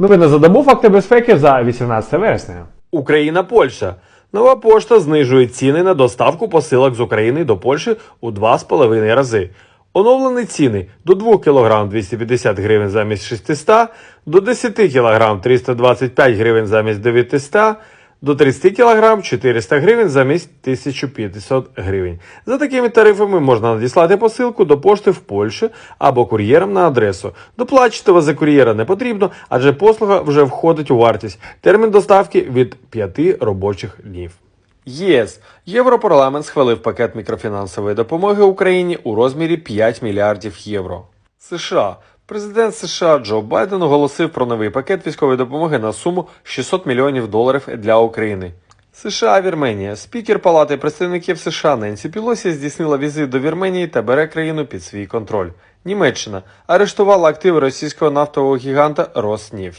Новини за факти безпеки за 18 вересня. Україна Польща. Нова пошта знижує ціни на доставку посилок з України до Польщі у 2,5 рази. Оновлені ціни до 2 кг 250 гривень замість 600, до 10 кг 325 гривень замість 900, до 30 кг 400 гривень замість 1500 гривень. За такими тарифами можна надіслати посилку до пошти в Польщі або кур'єром на адресу. Доплачувати за кур'єра не потрібно, адже послуга вже входить у вартість. Термін доставки від 5 робочих днів. ЄС Європарламент схвалив пакет мікрофінансової допомоги Україні у розмірі 5 мільярдів євро. США Президент США Джо Байден оголосив про новий пакет військової допомоги на суму 600 мільйонів доларів для України. США Вірменія. Спікер Палати представників США Ненсі Пілосі здійснила візит до Вірменії та бере країну під свій контроль. Німеччина арештувала активи російського нафтового гіганта Роснефть.